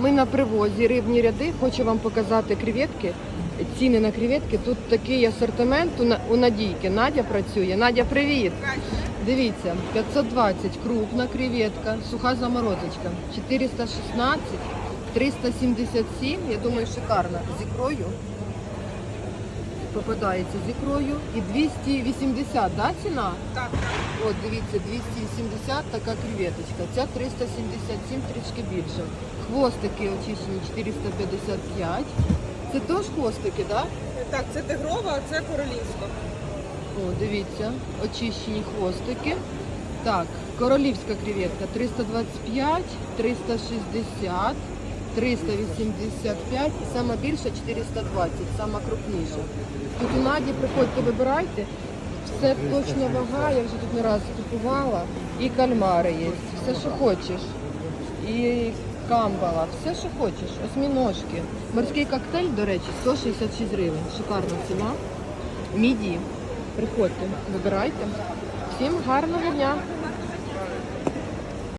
Ми на привозі рибні ряди. Хочу вам показати креветки. Ціни на креветки. Тут такий асортимент у Надійки. Надя працює. Надя, привіт! Дивіться, 520 крупна креветка, суха заморозочка. 416, 377, я думаю, шикарна. З ікрою. Попадається з ікрою. І 280, да, ціна? Так, От, дивіться, 270 така креветочка. Ця 377, трішки більше. Хвостики очищені 455. Це теж хвостики, так? Да? так, це тигрова, а це королівська. О, дивіться, очищені хвостики. Так, королівська креветка 325, 360, 385 і сама більша 420, сама крупніша. Тут у Наді приходьте, вибирайте. Все точно вага, я вже тут не раз купувала. І кальмари є, все, що хочеш. І камбала, все, що хочеш. Осьміножки. Морський коктейль, до речі, 166 гривень. Шикарна ціна. Міді. Приходьте, вибирайте. Всім гарного дня!